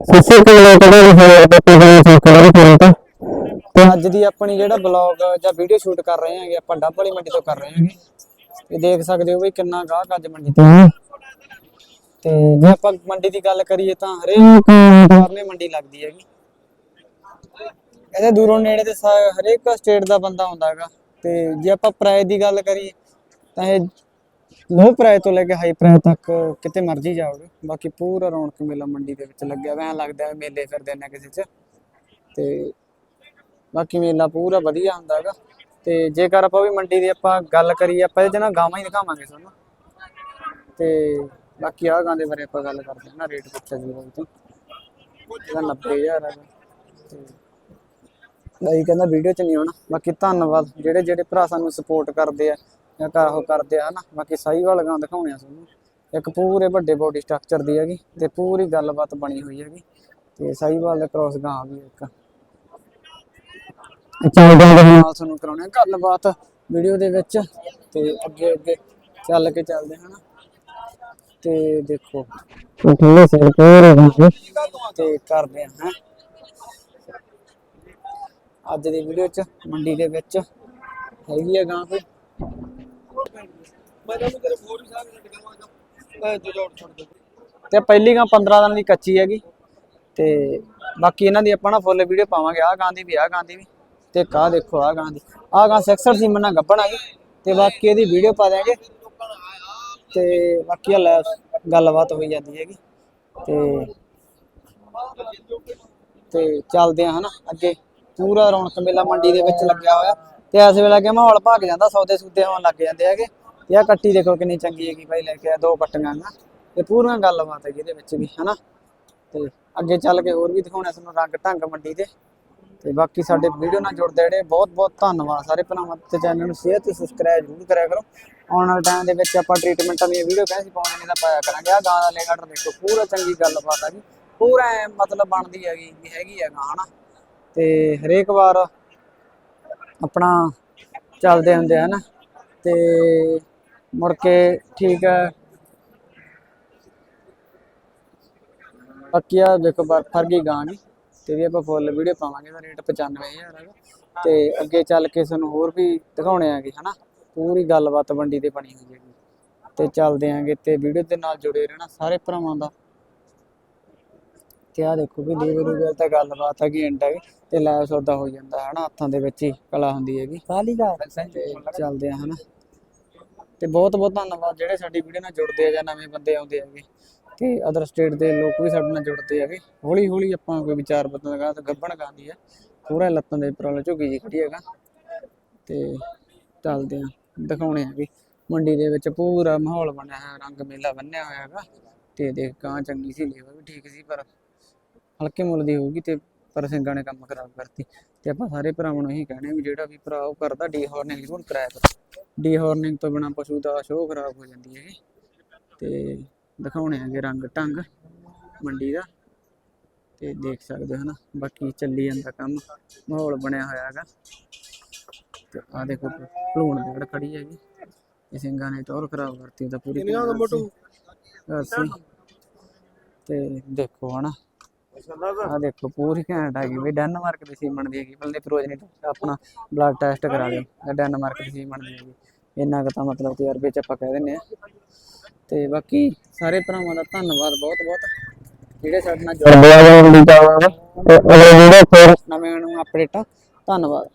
ਸਿੱਸੇ ਕੋਲ ਕਿਹੜੇ ਹੋਏ ਤੇ ਕੋਈ ਸੰਕਲਨ ਕਰਨ ਤਾਂ। ਅੱਜ ਦੀ ਆਪਣੀ ਜਿਹੜਾ ਬਲੌਗ ਜਾਂ ਵੀਡੀਓ ਸ਼ੂਟ ਕਰ ਰਹੇ ਹਾਂਗੇ ਆਪਾਂ ਡੱਬ ਵਾਲੀ ਮੰਡੀ ਤੋਂ ਕਰ ਰਹੇ ਹਾਂਗੇ। ਇਹ ਦੇਖ ਸਕਦੇ ਹੋ ਵੀ ਕਿੰਨਾ ਗਾਹਕ ਅੱਜ ਮੰਡੀ ਤੇ ਤੇ ਜੇ ਆਪਾਂ ਮੰਡੀ ਦੀ ਗੱਲ ਕਰੀਏ ਤਾਂ ਹਰੇਕ ਵਾਰ ਨੇ ਮੰਡੀ ਲੱਗਦੀ ਹੈਗੀ। ਇਹਦੇ ਦੂਰੋਂ ਨੇੜੇ ਤੇ ਸਾ- ਹਰੇਕ ਸਟੇਟ ਦਾ ਬੰਦਾ ਹੁੰਦਾ ਹੈਗਾ। ਤੇ ਜੇ ਆਪਾਂ ਪ੍ਰਾਈਸ ਦੀ ਗੱਲ ਕਰੀਏ ਤਾਂ ਇਹ ਲੋ ਪ੍ਰਾਈਸ ਤੋਂ ਲੈ ਕੇ ਹਾਈ ਪ੍ਰਾਈਸ ਤੱਕ ਕਿਤੇ ਮਰਜ਼ੀ ਜਾਓਗੇ। ਬਾਕੀ ਪੂਰਾ ਰੌਣਕ ਮੇਲਾ ਮੰਡੀ ਦੇ ਵਿੱਚ ਲੱਗਿਆ ਹੋਇਆ, ਐਂ ਲੱਗਦਾ ਮੇਲੇ ਫਿਰਦੇ ਨੇ ਕਿਸੇ 'ਚ। ਤੇ ਬਾਕੀ ਮੇਲਾ ਪੂਰਾ ਵਧੀਆ ਹੁੰਦਾ ਹੈਗਾ ਤੇ ਜੇਕਰ ਆਪਾਂ ਵੀ ਮੰਡੀ ਦੀ ਆਪਾਂ ਗੱਲ ਕਰੀਏ, ਆਪਾਂ ਇਹਦੇ 'ਚ ਗਾਵਾਂ ਹੀ ਦਿਖਾਵਾਂਗੇ ਤੁਹਾਨੂੰ। ਤੇ ਬਾਕੀ ਆ ਗਾਂ ਦੇ ਬਾਰੇ ਆਪਾਂ ਗੱਲ ਕਰਦੇ ਹਾਂ ਨਾ, ਰੇਟ ਪੁੱਛਿਆ ਜੀ ਬਾਈ ਤੋਂ। ਇਹਦਾ 90000 ਹੈਗਾ ਤੇ ਕਹਿੰਦਾ, ਵੀਡੀਓ 'ਚ ਨਹੀਂ ਆਉਣਾ। ਬਾਕੀ ਧੰਨਵਾਦ। ਜਿਹੜੇ ਜਿਹੜੇ ਭਰਾ ਸਾਨੂੰ ਸਪੋਰਟ ਕਰਦੇ ਆ ਜਾਂ ਕਾ ਉਹ ਕਰਦੇ ਆ ਨਾ ਬਾਕੀ ਸਾਈਵਾਲ ਗਾਂ ਦਿਖਾਉਣੇ ਆ ਤੁਹਾਨੂੰ। ਇੱਕ ਪੂਰੇ ਵੱਡੇ ਬੋਡੀ ਸਟਰਕਚਰ ਦੀ ਹੈਗੀ ਤੇ ਪੂਰੀ ਗੱਲਬਾਤ ਬਣੀ ਹੋਈ ਹੈਗੀ ਤੇ ਸਾਈਵਾਲ ਦਾ ਕ੍ਰੋਸ ਗਾਂ ਵੀ ਇੱਕ। ਚੱਲਦੇ ਹਾਂ। ਨਾਲ ਤੁਹਾਨੂੰ ਕਰਾਉਣੇ ਗੱਲਬਾਤ ਵੀਡੀਓ ਦੇ ਵਿੱਚ ਤੇ ਅੱਗੇ ਅੱਗੇ ਚੱਲ ਕੇ ਚੱਲਦੇ ਹਾਂ ਤੇ ਦੇਖੋ। ਠੰਡੇ ਸਿਰ ਪੂਰੇ ਗਾਂ ਤੇ ਕਰਦੇ ਹੈਂ। ਅੱਜ ਦੀ ਵੀਡੀਓ ਚ ਮੰਡੀ ਦੇ ਵਿੱਚ ਹੈਗੀ ਆ ਗਾਂ ਕੋਈ। ਤੇ ਪਹਿਲੀ ਗਾਂ 15 ਦਿਨ ਦੀ ਕੱਚੀ ਹੈਗੀ। ਤੇ ਬਾਕੀ ਇਹਨਾਂ ਦੀ ਆਪਾਂ ਨਾ ਫੁੱਲ ਵੀਡੀਓ ਪਾਵਾਂਗੇ। ਆਹ ਗਾਂ ਦੀ ਵੀ, ਆਹ ਗਾਂ ਦੀ ਵੀ। ਤੇ ਕਾਹ ਦੇਖੋ, ਆਹ ਗਾਂ ਦੀ। ਆਹ ਗਾਂ 66 ਸੀਮਨ ਨਾਲ ਗੱਭਣ ਹੈਗੀ। ਤੇ ਬਾਕੀ ਇਹਦੀ ਵੀਡੀਓ ਪਾ ਦਿਆਂਗੇ। ਤੇ ਬਾਕੀ ਆ ਲੈ, ਗੱਲਬਾਤ ਹੋਈ ਜਾਂਦੀ ਹੈਗੀ। ਤੇ ਤੇ ਚੱਲਦੇ ਆ ਹਨਾ ਅੱਗੇ। ਪੂਰਾ ਰੌਣਕ ਮੇਲਾ ਮੰਡੀ ਦੇ ਵਿੱਚ ਲੱਗਿਆ ਹੋਇਆ। ਤੇ ਇਸ ਵੇਲੇ ਕਿ ਮਾਹੌਲ ਭੱਗ ਜਾਂਦਾ, ਸੌਦੇ ਸੂਦੇ ਹੋਣ ਲੱਗ ਜਾਂਦੇ ਹੈਗੇ। ਤੇ ਆ ਕੱਟੀ ਦੇਖੋ ਕਿੰਨੀ ਚੰਗੀ ਹੈਗੀ ਭਾਈ ਲੈ ਕੇ ਆ ਦੋ ਕੱਟੀਆਂ ਗਾ ਤੇ ਪੂਰੀਆਂ ਗੱਲਬਾਤ ਹੈਗੀ ਇਹਦੇ ਵਿੱਚ ਵੀ, ਹਨਾ? ਤੇ ਅੱਗੇ ਚੱਲ ਕੇ ਹੋਰ ਵੀ ਦਿਖਾਉਣਾ ਸਾਨੂੰ ਰੰਗ ਢੰਗ ਮੰਡੀ ਦੇ। ਤੇ ਬਾਕੀ ਸਾਡੇ ਵੀਡੀਓ ਨਾਲ ਜੁੜਦੇ ਜਿਹੜੇ ਬਹੁਤ ਬਹੁਤ ਧੰਨਵਾਦ ਸਾਰੇ ਭਰਾਵਾਂ ਤੇ ਚੈਨਲ ਨੂੰ। ਸ਼ੇਅਰ ਤੇ ਸਬਸਕ੍ਰਾਈਬ ਜ਼ਰੂਰ ਕਰਿਆ ਕਰੋ। ਆਉਣ ਵਾਲੇ ਟਾਈਮ ਦੇ ਵਿੱਚ ਆਪਾਂ ਟ੍ਰੀਟਮੈਂਟਾਂ ਦੀਆਂ ਵੀਡੀਓ ਕਹਿੰਦੇ ਸੀ ਪਾਉਣੇ ਨਹੀਂ ਤਾਂ ਪਾਇਆ ਕਰਾਂਗੇ। ਆ ਗਾਂ ਦਾ ਲੇਗਾਟਰ ਦੇਖੋ, ਪੂਰਾ ਚੰਗੀ ਗੱਲਬਾਤ ਆ ਜੀ। ਪੂਰਾ ਮਤਲਬ ਬਣਦੀ ਹੈਗੀ ਵੀ ਹੈਗੀ ਆ ਗਾਂ, ਹਨਾ? ਤੇ ਹਰੇਕ ਵਾਰ ਆਪਣਾ ਚੱਲਦੇ ਹੁੰਦੇ ਹਨ। ਤੇ ਮੁੜ ਕੇ ਠੀਕ ਹੈ ਬਾਕੀ ਆ ਦੇਖੋ ਬਰ ਫਰਗੀ ਗਾਂ ਨਹੀਂ ਤੇ ਵੀ ਆਪਾਂ ਫੁੱਲ ਵੀਡੀਓ ਪਾਵਾਂਗੇ ਦਾ ਰੇਟ 95000 ਹੈਗਾ ਤੇ ਅੱਗੇ ਚੱਲ ਕੇ ਤੁਹਾਨੂੰ ਹੋਰ ਵੀ ਦਿਖਾਉਣੇ ਆਗੇ ਹਨਾ। ਪੂਰੀ ਗੱਲਬਾਤ ਮੰਡੀ ਤੇ ਬਣੀ ਹੋਈ ਹੈਗੀ। ਤੇ ਚੱਲਦੇ ਆਂਗੇ ਤੇ ਵੀਡੀਓ ਦੇ ਨਾਲ ਜੁੜੇ ਰਹਿਣਾ ਸਾਰੇ ਭਰਾਵਾਂ ਦਾ। ਤੇ ਆ ਦੇਖੋ ਵੀ ਲੀਵਰ ਲੂਵਰ ਤਾਂ ਗੱਲਬਾਤ ਹੈਗੀ ਐਂਡ ਹੈਗੀ ਤੇ ਲਾਈਵ ਸੌਦਾ ਹੋ ਜਾਂਦਾ ਹੈ ਹਨਾ ਹੱਥਾਂ ਦੇ ਵਿੱਚ ਹੀ ਕਲਾ ਹੁੰਦੀ ਹੈਗੀ। ਕਾਲੀ ਦਾ ਚੱਲਦੇ ਆ ਹਨਾ। ਤੇ ਬਹੁਤ ਬਹੁਤ ਧੰਨਵਾਦ ਜਿਹੜੇ ਸਾਡੀ ਵੀਡੀਓ ਨਾਲ ਜੁੜਦੇ ਆ ਜਾਂ ਨਵੇਂ ਬੰਦੇ ਆਉਂਦੇ ਹੈਗੇ। ਤੇ ਅਦਰ ਸਟੇਟ ਦੇ ਲੋਕ ਵੀ ਸਾਡੇ ਨਾਲ ਜੁੜਦੇ ਹੈਗੇ। ਹੌਲੀ ਹੌਲੀ ਆਪਾਂ ਕੋਈ ਵਿਚਾਰ ਬਦਲ ਗਾ ਤਾਂ ਗੱਬਣ ਗਾਂਦੀ ਆ। ਪੂਰਾ ਲੱਤਾਂ ਦੇ ਵਾਲਾ ਝੁੱਗੀ ਜੀ ਖੜੀ ਹੈਗਾ। ਤੇ ਚੱਲਦੇ ਆ ਦਿਖਾਉਣੇ ਆ ਵੀ ਮੰਡੀ ਦੇ ਵਿੱਚ ਪੂਰਾ ਮਾਹੌਲ ਬਣਿਆ ਹੋਇਆ ਰੰਗ ਮੇਲਾ ਬੰਨਿਆ ਹੋਇਆ ਹੈਗਾ। ਤੇ ਦੇਖ ਕਾਂ ਚੰਗੀ ਸੀ ਲੇਵਰ ਵੀ ਠੀਕ ਸੀ ਪਰ ਹਲਕੇ ਮੁੱਲ ਦੀ ਹੋਊਗੀ ਤੇ ਪਰ ਸਿੰਘਾਂ ਨੇ ਕੰਮ ਖਰਾਬ ਕਰਤੀ। ਤੇ ਆਪਾਂ ਸਾਰੇ ਭਰਾਵਾਂ ਨੂੰ ਇਹੀ ਕਹਿਣੇ ਵੀ ਜਿਹੜਾ ਵੀ ਭਰਾ ਉਹ ਕਰਦਾ ਡੀ ਹਾਰਨਿੰਗ ਜ਼ਰੂਰ ਕਰਾਇਆ ਕਰੋ। ਡੀ ਹਾਰਨਿੰਗ ਤੋਂ ਬਿਨਾ ਪਸ਼ੂ ਦਾ ਸ਼ੋਅ ਖਰਾਬ ਹੋ ਜਾਂਦੀ ਹੈਗੀ ਤੇ ਦਿਖਾਉਣੇ ਆਗੇ ਰੰਗ ਢੰਗ ਮੰਡੀ ਦਾ। ਤੇ ਦੇਖ ਸਕਦੇ ਹੋ ਨਾ ਬਾਕੀ ਚੱਲੀ ਜਾਂਦਾ ਕੰਮ ਮਾਹੌਲ ਬਣਿਆ ਹੋਇਆ ਹੈਗਾ। ਤੇ ਆ ਦੇਖੋ ਭਲੂਣ ਬੇੜ ਖੜੀ ਹੈਗੀ। ਇਹ ਸਿੰਘਾਂ ਨੇ ਟੌਰ ਖਰਾਬ ਕਰਤੀ ਉਹਦਾ ਪੂਰੀ ਤੇ ਦੇਖੋ ਹਨਾ ਆ ਦੇਖੋ ਪੂਰੀ ਘੈਂਟ ਹੈਗੀ ਵੀ ਡੈਨਮਾਰਕ ਦੀ ਸੀਮਨ ਦੀ ਹੈਗੀ। ਬਲਦੇ ਫਿਰੋਜ਼ ਨੇ ਆਪਣਾ ਬਲੱਡ ਟੈਸਟ ਕਰਾ ਲਿਓ ਇਹ ਡੈਨਮਾਰਕ ਦੀ ਸੀਮਨ ਦੀ ਹੈਗੀ। ਇੰਨਾ ਕੁ ਤਾਂ ਮਤਲਬ ਤਜਰਬੇ ਚ ਆਪਾਂ ਕਹਿ ਦਿੰਨੇ ਆ ਤੇ ਬਾਕੀ ਸਾਰੇ ਭਰਾਵਾਂ ਦਾ ਧੰਨਵਾਦ ਬਹੁਤ ਬਹੁਤ। ਜਿਹੜੇ ਸਾਡੇ ਨਾਲ ਜੁੜੇ ਜੁੜਦੇ ਆ ਤੇ ਅਗਲੇ ਵੀਡੀਓ ਫਿਰ ਨਵੇਂ ਨੂੰ। ਅਪਡੇਟ ਧੰਨਵਾਦ।